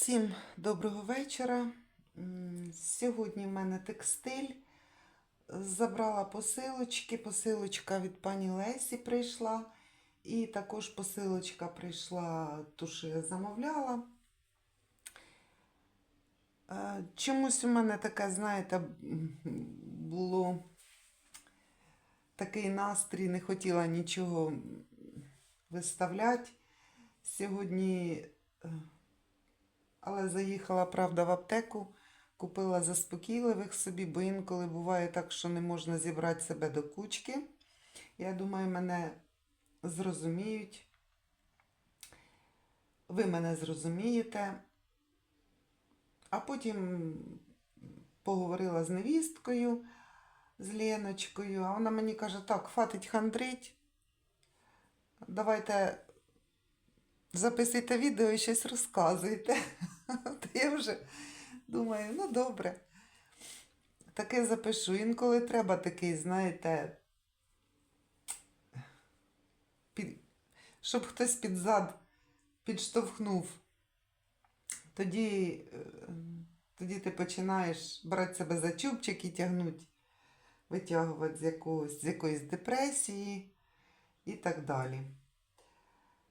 Всім доброго вечора. Сьогодні в мене текстиль. Забрала посилочки. Посилочка від пані Лесі прийшла. І також посилочка прийшла, ту, що я замовляла. Е, Чомусь у мене таке, знаєте, було такий настрій, не хотіла нічого виставляти. Сьогодні е, але заїхала, правда, в аптеку, купила заспокійливих собі, бо інколи буває так, що не можна зібрати себе до кучки. Я думаю, мене зрозуміють. Ви мене зрозумієте. А потім поговорила з невісткою, з Леночкою, а вона мені каже: так, хватить хандрить. Давайте записуйте відео і щось розказуйте. То я вже думаю, ну добре. Таке запишу. Інколи треба такий, знаєте, під... щоб хтось під зад підштовхнув. Тоді, е, тоді ти починаєш брати себе за чубчик і тягнути, витягувати з, якогось, з якоїсь депресії і так далі.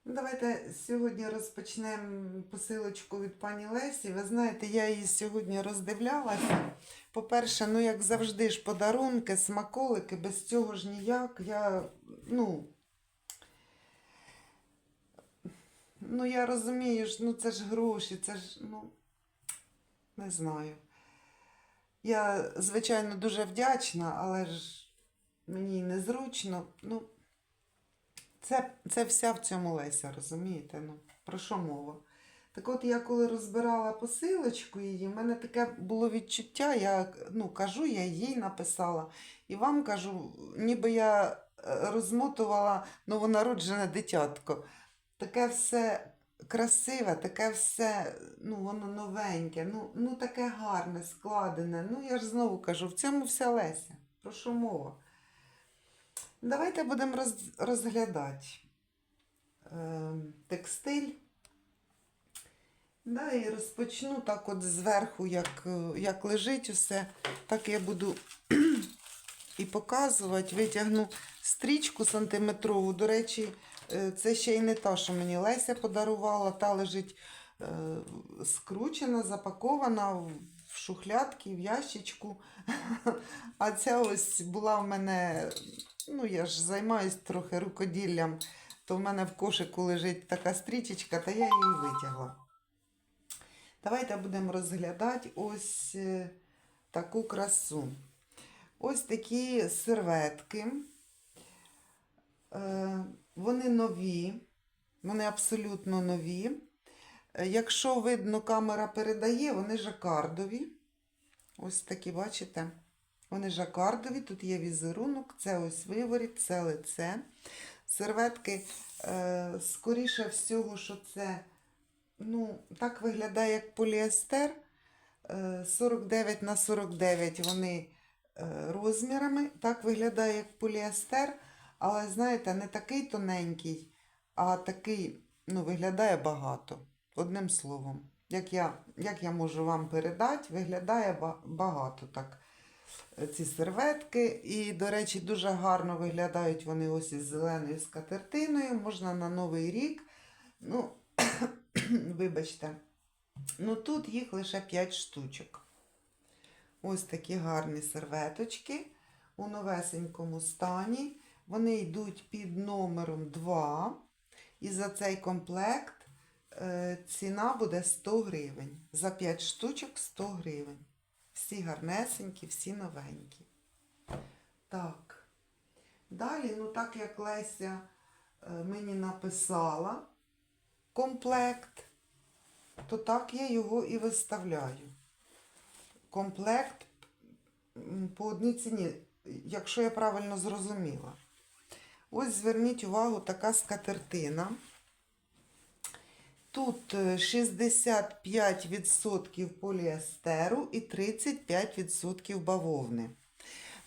Ну, Давайте сьогодні розпочнемо посилочку від пані Лесі. Ви знаєте, я її сьогодні роздивлялася. По-перше, ну як завжди ж подарунки, смаколики, без цього ж ніяк. Я, ну, ну я розумію, ж, ну це ж гроші, це ж, ну, не знаю. Я, звичайно, дуже вдячна, але ж мені незручно. Ну, це, це вся в цьому Леся, розумієте? Ну, про що мова? Так от я коли розбирала посилочку її, в мене таке було відчуття, я ну, кажу, я їй написала, і вам кажу, ніби я е, розмотувала новонароджене дитятко. Таке все красиве, таке все, ну, воно новеньке, ну, ну таке гарне, складене. Ну, я ж знову кажу, в цьому вся Леся. Про що мова? Давайте будемо роз, розглядати е, текстиль. Да, і розпочну так от зверху, як, як лежить усе. Так я буду і показувати. Витягну стрічку сантиметрову. До речі, е, це ще й не та, що мені Леся подарувала. Та лежить е, скручена, запакована в шухлядки, в ящичку. А ця ось була в мене, ну я ж займаюсь трохи рукоділлям, то в мене в кошику лежить така стрічечка, та я її витягла. Давайте будемо розглядати ось е, таку красу. Ось такі серветки. Е, Вони нові, вони абсолютно нові. Е, Якщо видно, камера передає, вони жакардові. Ось такі, бачите? Вони жакардові, тут є візерунок, це ось виворіт, це лице. Серветки, е, скоріше всього, що це ну, так виглядає як поліестер. Е, 49 на 49 вони е, розмірами. Так виглядає як поліестер, але, знаєте, не такий тоненький, а такий, ну, виглядає багато. Одним словом, як я, як я можу вам передати, виглядає багато так е, ці серветки. І, до речі, дуже гарно виглядають вони ось із зеленою скатертиною. Можна на Новий рік. Ну, вибачте. Ну тут їх лише 5 штучок. Ось такі гарні серветочки у новесенькому стані. Вони йдуть під номером 2. І за цей комплект е, ціна буде 100 гривень. За 5 штучок 100 гривень. Всі гарнесенькі, всі новенькі. Так. Далі, ну так як Леся е, мені написала комплект, то так я його і виставляю. Комплект по одній ціні, якщо я правильно зрозуміла. Ось зверніть увагу, така скатертина. Тут е, 65% поліестеру і 35% бавовни.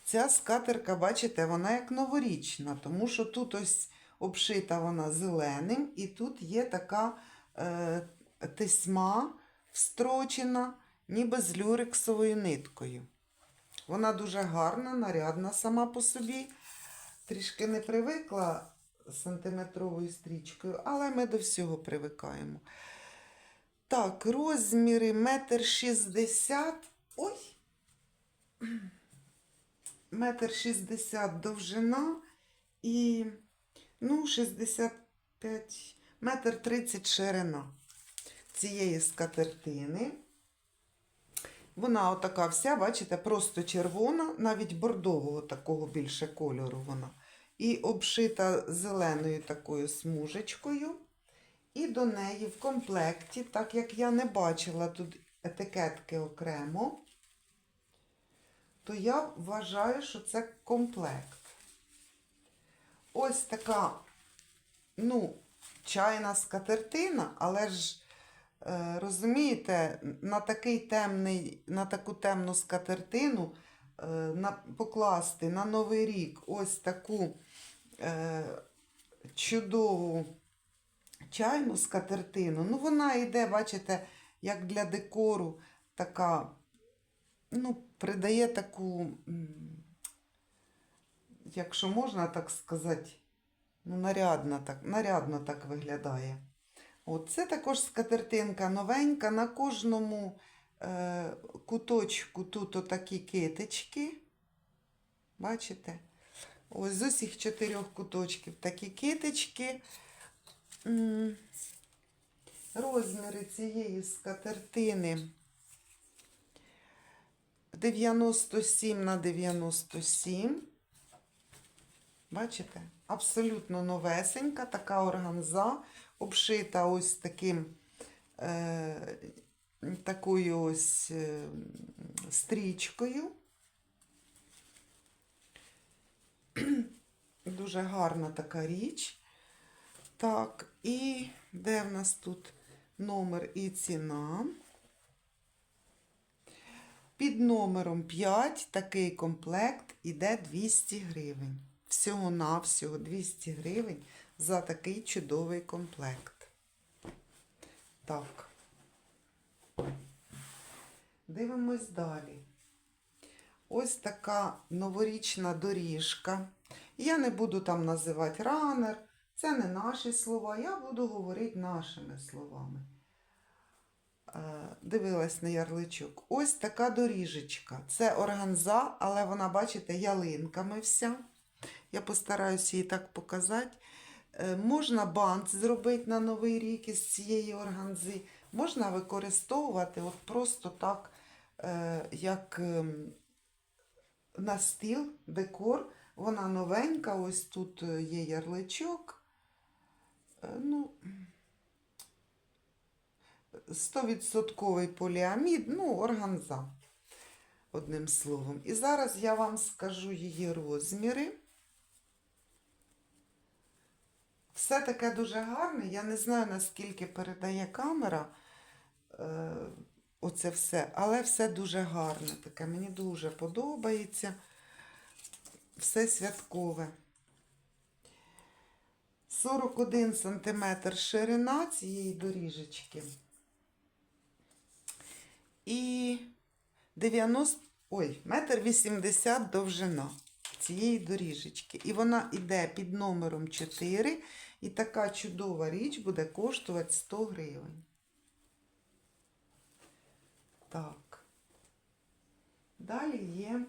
Ця скатерка, бачите, вона як новорічна, тому що тут ось обшита вона зеленим, і тут є така е, тесьма встрочена, ніби з люрексовою ниткою. Вона дуже гарна, нарядна сама по собі. Трішки не привикла сантиметровою стрічкою, але ми до всього привикаємо. Так, розміри метр шістдесят. Ой! Метр шістдесят довжина і ну, 65, метр 30 ширина цієї скатертини. Вона отака вся, бачите, просто червона, навіть бордового такого більше кольору вона. І обшита зеленою такою смужечкою. І до неї в комплекті, так як я не бачила тут етикетки окремо, то я вважаю, що це комплект. Ось така, ну, чайна скатертина, але ж Е, Розумієте, на такий темний, на таку темну скатертину е, покласти на Новий рік ось таку чудову чайну скатертину. Ну, вона йде, бачите, як для декору, така, ну, придає таку, якщо можна так сказати, ну, нарядно так, нарядно так виглядає. От, це також скатертинка новенька. На кожному е, куточку тут отакі китички. Бачите? Ось з усіх чотирьох куточків такі китички. Розміри цієї скатертини 97 на 97. Бачите? Абсолютно новесенька, така органза обшита ось таким е, такою ось е, стрічкою. Дуже гарна така річ. Так, і де в нас тут номер і ціна? Під номером 5 такий комплект іде 200 гривень. Всього-навсього 200 гривень за такий чудовий комплект. Так. Дивимось далі. Ось така новорічна доріжка. Я не буду там називати ранер, це не наші слова, я буду говорити нашими словами. Е, Дивилась на ярличок. Ось така доріжечка. Це органза, але вона, бачите, ялинками вся. Я постараюся її так показати. Е, Можна бант зробити на Новий рік із цієї органзи. Можна використовувати от просто так, е, як ем, на стіл, декор. Вона новенька, ось тут е, є ярличок. Е, Ну, 100% поліамід, ну, органза, одним словом. І зараз я вам скажу її розміри. Все таке дуже гарне. Я не знаю, наскільки передає камера е, оце все, але все дуже гарне. Таке мені дуже подобається. Все святкове. 41 см ширина цієї доріжечки. І 90, ой, метр 80 довжина цієї доріжечки. І вона йде під номером 4. І така чудова річ буде коштувати 100 гривень. Так. Далі є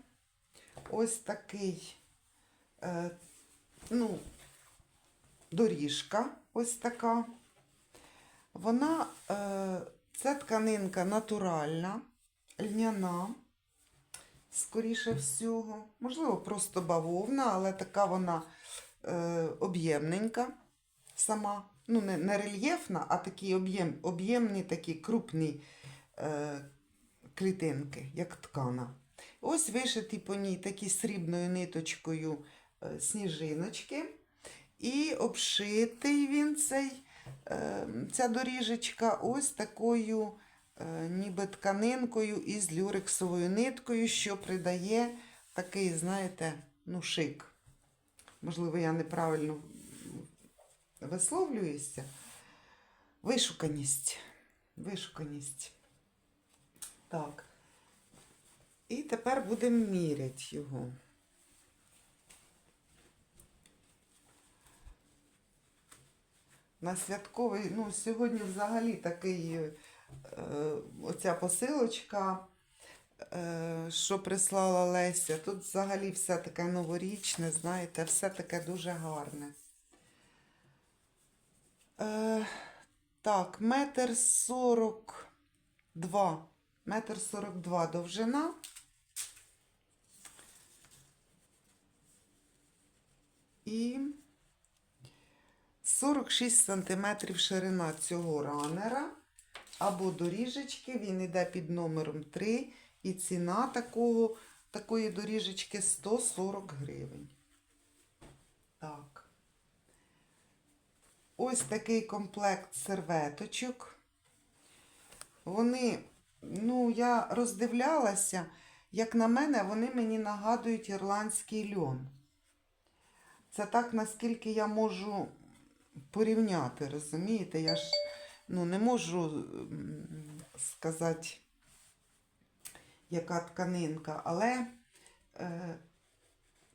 ось такий, е, ну, доріжка ось така. Вона, е, це тканинка натуральна, льняна, скоріше всього. Можливо, просто бавовна, але така вона е, об'ємненька сама. Ну, не, не рельєфна, а такі об'єм, об'ємні, такі крупні е, клітинки, як ткана. Ось вишиті по ній такі срібною ниточкою е, сніжиночки. І обшитий він цей, е, ця доріжечка ось такою е, ніби тканинкою із люрексовою ниткою, що придає такий, знаєте, ну, шик. Можливо, я неправильно висловлююся. Вишуканість. Вишуканість. Так. І тепер будемо міряти його. На святковий, ну, сьогодні взагалі такий е, оця посилочка, е, що прислала Леся. Тут взагалі все таке новорічне, знаєте, все таке дуже гарне. Е, так, метр сорок два. Метр сорок два довжина. І 46 сантиметрів ширина цього ранера або доріжечки. Він йде під номером 3. І ціна такого, такої доріжечки 140 гривень. Так. Ось такий комплект серветочок. Вони, ну, я роздивлялася, як на мене, вони мені нагадують ірландський льон. Це так, наскільки я можу порівняти, розумієте? Я ж ну, не можу сказати, яка тканинка, але е,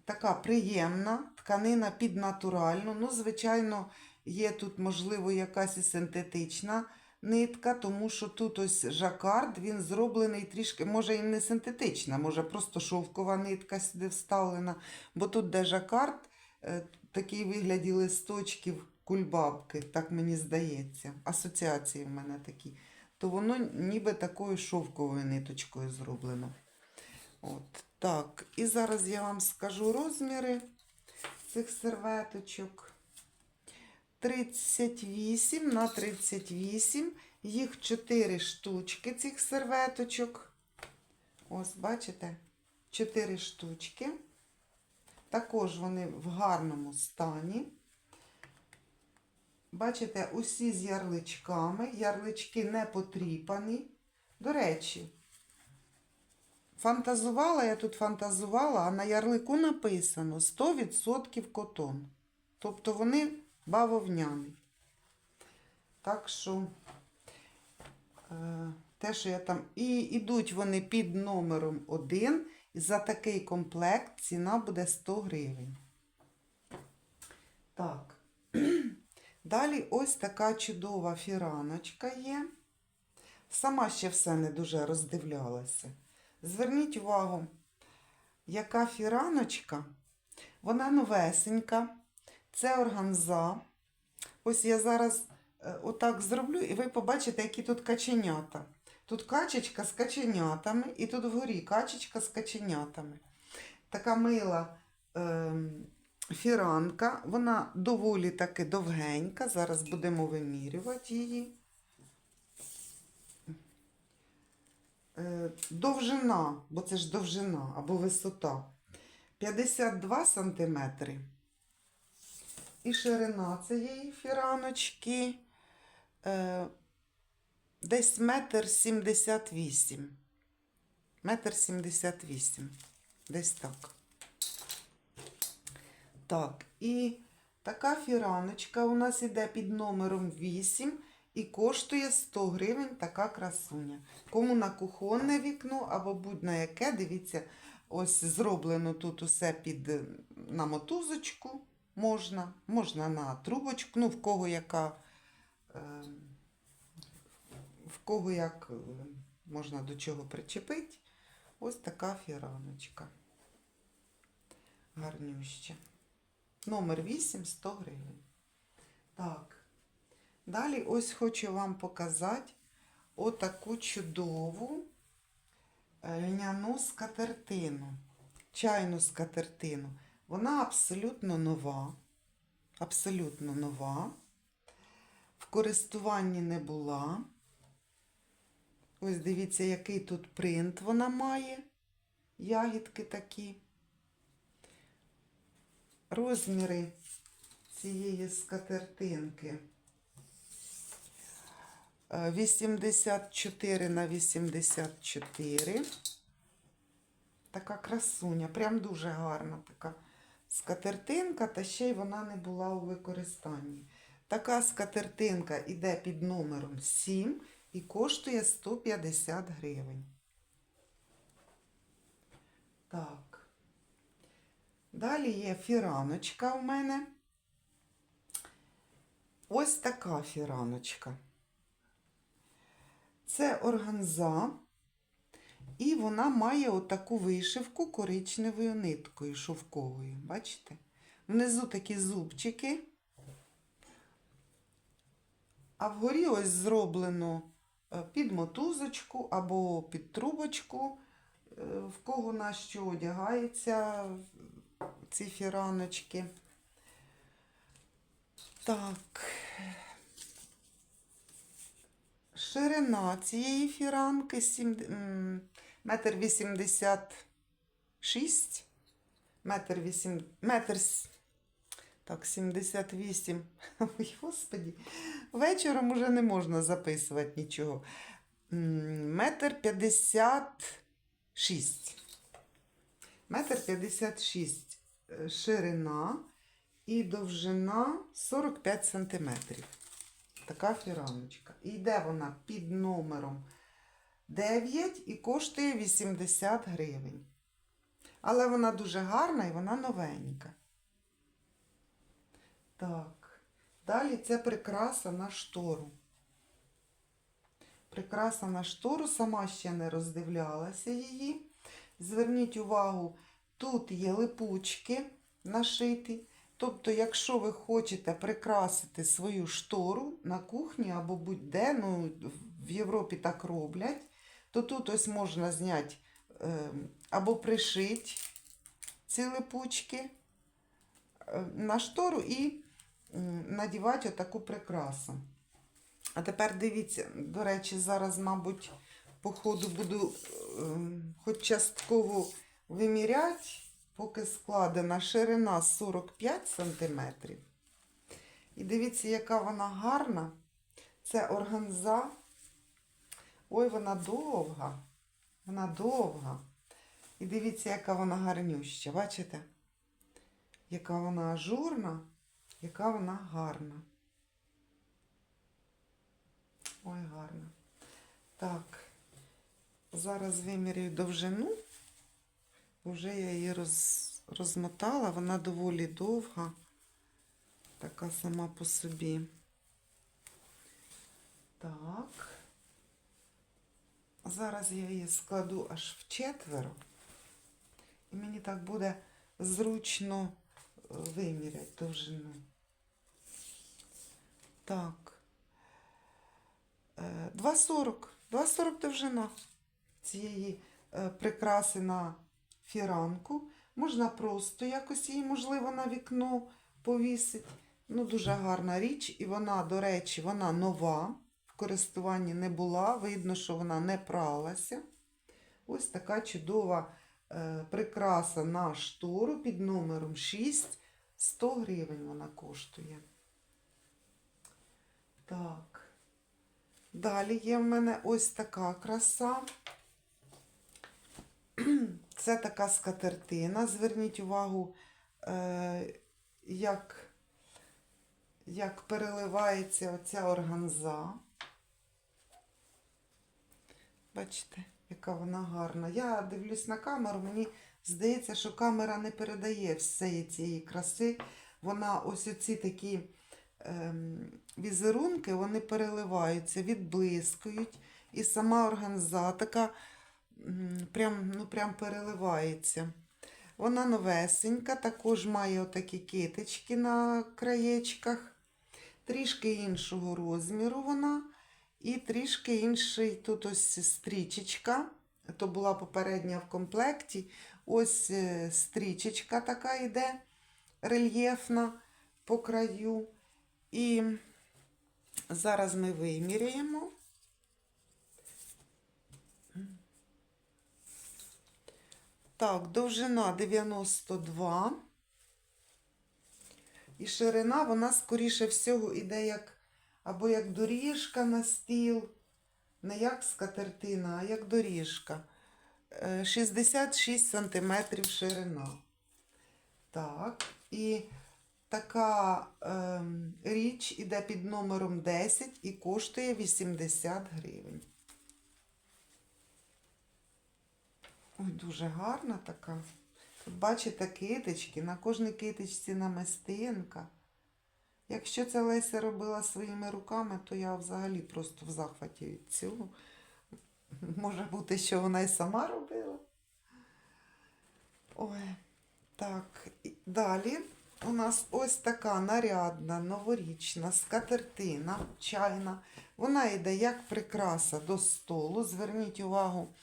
така приємна тканина під натуральну. Ну, звичайно, є тут, можливо, якась і синтетична нитка, тому що тут ось жакард, він зроблений трішки, може і не синтетична, може просто шовкова нитка сюди вставлена, бо тут, де жакард, е, такий вигляді листочків кульбабки, так мені здається. Асоціації в мене такі. То воно ніби такою шовковою ниточкою зроблено. От так. І зараз я вам скажу розміри цих серветочок. 38 на 38. Їх 4 штучки цих серветочок. Ось, бачите? 4 штучки. Також вони в гарному стані. Бачите, усі з ярличками. Ярлички не потріпані. До речі, фантазувала, я тут фантазувала, а на ярлику написано 100% котон. Тобто вони бавовняні. Так що е, те, що я там. І йдуть вони під номером 1. І за такий комплект ціна буде 100 гривень. Так. Далі ось така чудова фіраночка є. Сама ще все не дуже роздивлялася. Зверніть увагу, яка фіраночка. Вона новесенька. Це органза. Ось я зараз е, отак зроблю, і ви побачите, які тут каченята. Тут качечка з каченятами, і тут вгорі качечка з каченятами. Така мила е, фіранка. Вона доволі таки довгенька. Зараз будемо вимірювати її. Е, довжина, бо це ж довжина або висота. 52 сантиметри. І ширина цієї фіраночки е, десь метр сімдесят вісім. Метр сімдесят вісім. Десь так. Так, і така фіраночка у нас іде під номером 8 і коштує 100 гривень така красуня. Кому на кухонне вікно або будь-на яке, дивіться, ось зроблено тут усе під на мотузочку можна, можна на трубочку, ну в кого яка, е, в кого як е, можна до чого причепити. Ось така фіраночка. Гарнюща. Номер 8 100 гривень. Так. Далі ось хочу вам показати отаку чудову е, льняну скатертину. Чайну скатертину. Вона абсолютно нова. Абсолютно нова. В користуванні не була. Ось дивіться, який тут принт вона має. Ягідки такі. Розміри цієї скатертинки. Е, 84 на 84. Така красуня, прям дуже гарна така скатертинка, та ще й вона не була у використанні. Така скатертинка йде під номером 7 і коштує 150 гривень. Так. Далі є фіраночка у мене. Ось така фіраночка. Це органза і вона має отаку вишивку коричневою ниткою шовковою. Бачите? Внизу такі зубчики. А вгорі ось зроблено е, під мотузочку або під трубочку, е, в кого на що одягається ці фіраночки. Так. Ширина цієї фіранки сім- м, метр вісімдесят шість, метр вісім, метр так, 78. Ой, господі, вечором уже не можна записувати нічого. Метр п'ятдесят шість. Метр п'ятдесят шість е, ширина і довжина 45 сантиметрів. Така фіраночка. І йде вона під номером 9 і коштує 80 гривень. Але вона дуже гарна і вона новенька. Так. Далі це прикраса на штору. Прикраса на штору, сама ще не роздивлялася її. Зверніть увагу, тут є липучки нашиті. Тобто, якщо ви хочете прикрасити свою штору на кухні або будь-де, ну в Європі так роблять, то тут ось можна зняти е, або пришити ці липучки е, на штору і надівати отаку прикрасу. А тепер дивіться, до речі, зараз, мабуть, по ходу буду е, хоч частково виміряти, поки складена ширина 45 см. І дивіться, яка вона гарна. Це органза. Ой, вона довга. Вона довга. І дивіться, яка вона гарнюща. Бачите? Яка вона ажурна, яка вона гарна. Ой, гарна. Так, зараз вимірюю довжину. Вже я її роз, розмотала, вона доволі довга, така сама по собі. Так. Зараз я її складу аж в четверо. І мені так буде зручно е, виміряти довжину. Так. Е, 2,40. 2,40 довжина цієї е, прикраси на фіранку. Можна просто якось її, можливо, на вікно повісити. Ну, дуже гарна річ. І вона, до речі, вона нова. Користуванні не була. Видно, що вона не пралася. Ось така чудова е, прикраса на штору під номером 6. 100 гривень вона коштує. Так. Далі є в мене ось така краса. Це така скатертина. Зверніть увагу, е, як, як переливається оця органза. Бачите, яка вона гарна. Я дивлюсь на камеру, мені здається, що камера не передає всієї цієї краси. Вона ось оці такі ем, візерунки, вони переливаються, відблискують. І сама органза така прям, ну, прям переливається. Вона новесенька, також має отакі китички на краєчках, трішки іншого розміру вона. І трішки інший тут ось стрічечка. То була попередня в комплекті. Ось е, стрічечка така йде рельєфна по краю. І зараз ми виміряємо. Так, довжина 92. І ширина, вона, скоріше всього, іде як або як доріжка на стіл, не як скатертина, а як доріжка. Е, 66 сантиметрів ширина. Так, і така ем, річ іде під номером 10 і коштує 80 гривень. Ой, дуже гарна така. Бачите китички, на кожній китичці намистинка. Якщо це Леся робила своїми руками, то я взагалі просто в захваті від цього. Може бути, що вона і сама робила. Ой, так, далі у нас ось така нарядна, новорічна скатертина чайна. Вона йде як прикраса до столу. Зверніть увагу,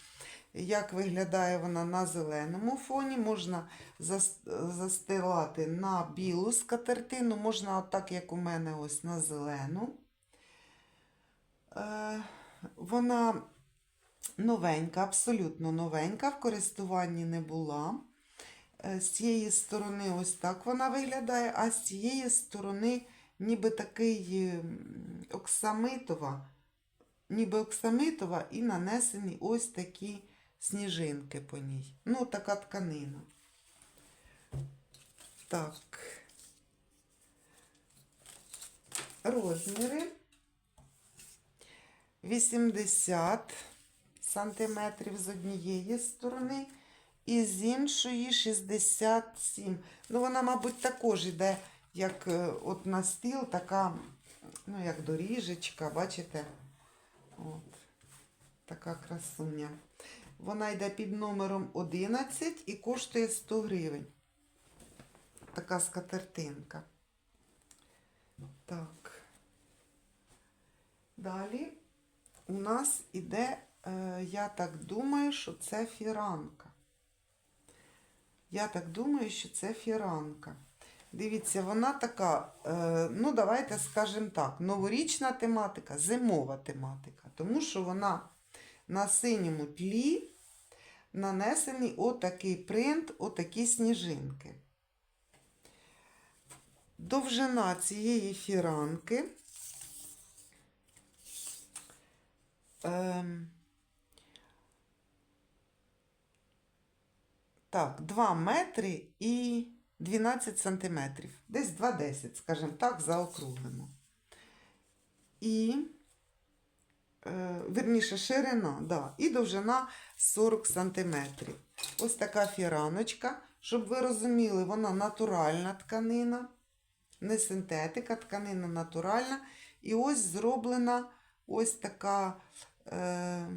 як виглядає вона на зеленому фоні. Можна застилати на білу скатертину, можна отак, як у мене, ось на зелену. Е, вона новенька, абсолютно новенька, в користуванні не була. Е, З цієї сторони ось так вона виглядає, а з цієї сторони ніби такий оксамитова, ніби оксамитова і нанесені ось такі сніжинки по ній. Ну, така тканина. Так. Розміри 80 сантиметрів з однієї сторони і з іншої 67. Ну, вона, мабуть, також йде, як е, от на стіл, така, ну, як доріжечка, бачите? От. Така красуня. Вона йде під номером 11 і коштує 100 гривень. Така скатертинка. Так. Далі у нас іде, е, я так думаю, що це фіранка. Я так думаю, що це фіранка. Дивіться, вона така, е, ну давайте скажемо так, новорічна тематика, зимова тематика, тому що вона на синьому тлі нанесений отакий принт, отакі сніжинки. Довжина цієї фіранки ем, так, 2 метри і 12 сантиметрів. Десь 2,10, скажімо так, заокруглено. І, верніше, ширина, да, і довжина 40 сантиметрів. Ось така фіраночка. Щоб ви розуміли, вона натуральна тканина, не синтетика, тканина натуральна. І ось зроблена ось така, е,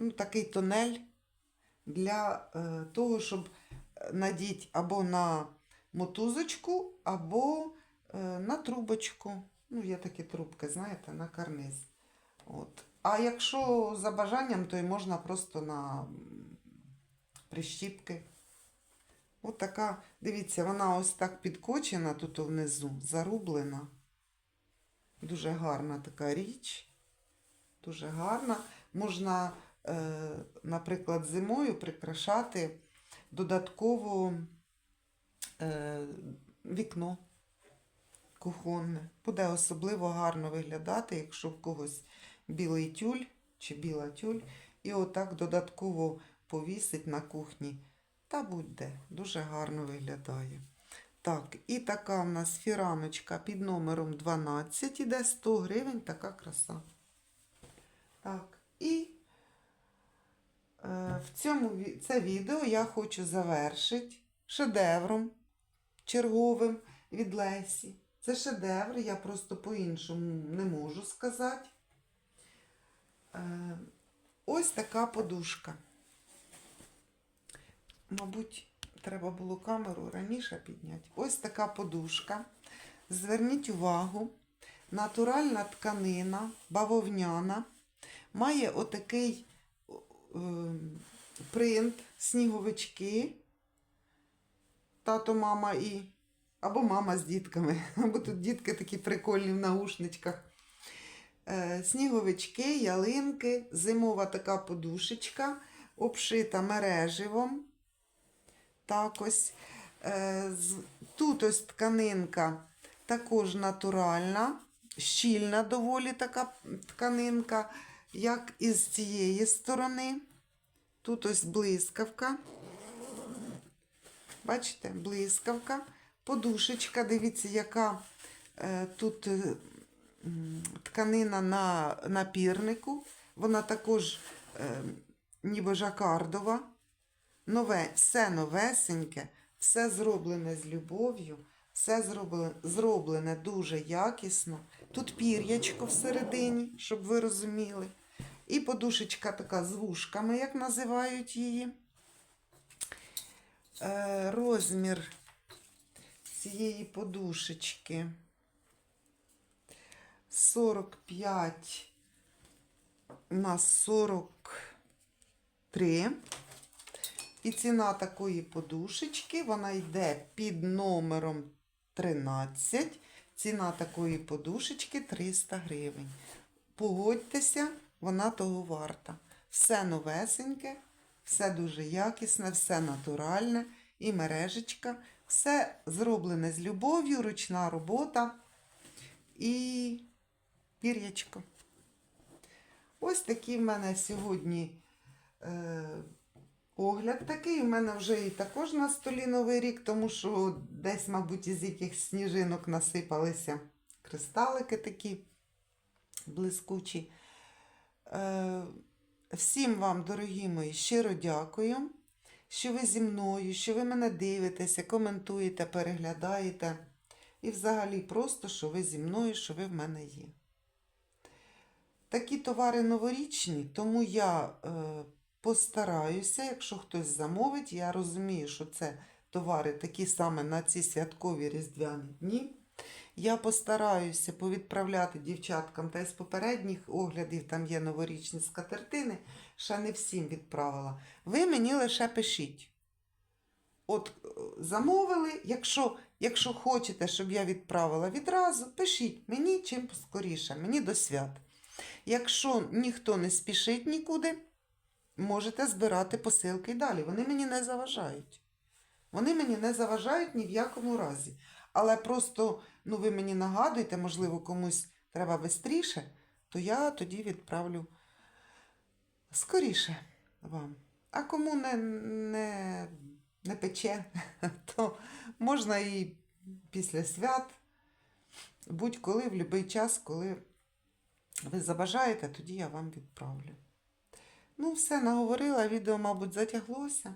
ну, такий тунель для е, того, щоб надіть або на мотузочку, або е, на трубочку. Ну, є такі трубки, знаєте, на карниз. От. А якщо за бажанням, то й можна просто на прищіпки. От така, дивіться, вона ось так підкочена тут внизу, зарублена. Дуже гарна така річ. Дуже гарна. Можна, е, наприклад, зимою прикрашати додатково е, вікно кухонне. Буде особливо гарно виглядати, якщо в когось білий тюль чи біла тюль. І отак додатково повісить на кухні. Та будь-де. Дуже гарно виглядає. Так, і така в нас фіраночка під номером 12 іде 100 гривень, така краса. Так, і е, в цьому це відео я хочу завершити шедевром черговим від Лесі. Це шедевр, я просто по-іншому не можу сказати. Е, ось така подушка. Мабуть, треба було камеру раніше підняти. Ось така подушка. Зверніть увагу, натуральна тканина, бавовняна, має отакий е, принт, сніговички. Тато, мама і. Або мама з дітками. Або тут дітки такі прикольні в наушничках. Е, сніговички, ялинки, зимова така подушечка, обшита мереживом. Так ось. Е, Тут ось тканинка також натуральна, щільна доволі така тканинка, як і з цієї сторони. Тут ось блискавка. Бачите, блискавка. Подушечка, дивіться, яка е, тут тканина на напірнику. Вона також е, ніби жакардова. Нове, все новесеньке, все зроблене з любов'ю, все зроблене, зроблене дуже якісно. Тут пір'ячко всередині, щоб ви розуміли. І подушечка така з вушками, як називають її. Е, розмір цієї подушечки 45 на 43. І ціна такої подушечки, вона йде під номером 13. Ціна такої подушечки 300 гривень. Погодьтеся, вона того варта. Все новесеньке, все дуже якісне, все натуральне і мережечка. Все зроблене з любов'ю, ручна робота і пір'ячко. Ось такий в мене сьогодні е, огляд такий. У мене вже і також на столі новий рік, тому що десь, мабуть, із якихось сніжинок насипалися кристалики такі блискучі. Е, всім вам, дорогі мої, щиро дякую, що ви зі мною, що ви мене дивитеся, коментуєте, переглядаєте. І взагалі просто, що ви зі мною, що ви в мене є. Такі товари новорічні, тому я е, постараюся, якщо хтось замовить, я розумію, що це товари такі саме на ці святкові різдвяні дні. Я постараюся повідправляти дівчаткам та із попередніх оглядів, там є новорічні скатертини, ще не всім відправила. Ви мені лише пишіть. От е, замовили, якщо, якщо хочете, щоб я відправила відразу, пишіть мені чим скоріше, мені до свят. Якщо ніхто не спішить нікуди, можете збирати посилки й далі. Вони мені не заважають. Вони мені не заважають ні в якому разі. Але просто ну, ви мені нагадуєте, можливо, комусь треба швидше, то я тоді відправлю скоріше вам. А кому не, не, не пече, то можна і після свят, будь-коли, в будь-який час, коли ви забажаєте, тоді я вам відправлю. Ну, все, наговорила, відео, мабуть, затяглося.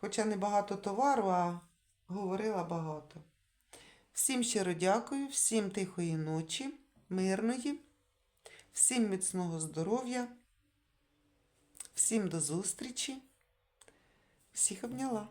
Хоча не багато товару, а говорила багато. Всім щиро дякую, всім тихої ночі, мирної, всім міцного здоров'я, всім до зустрічі. Всіх обняла.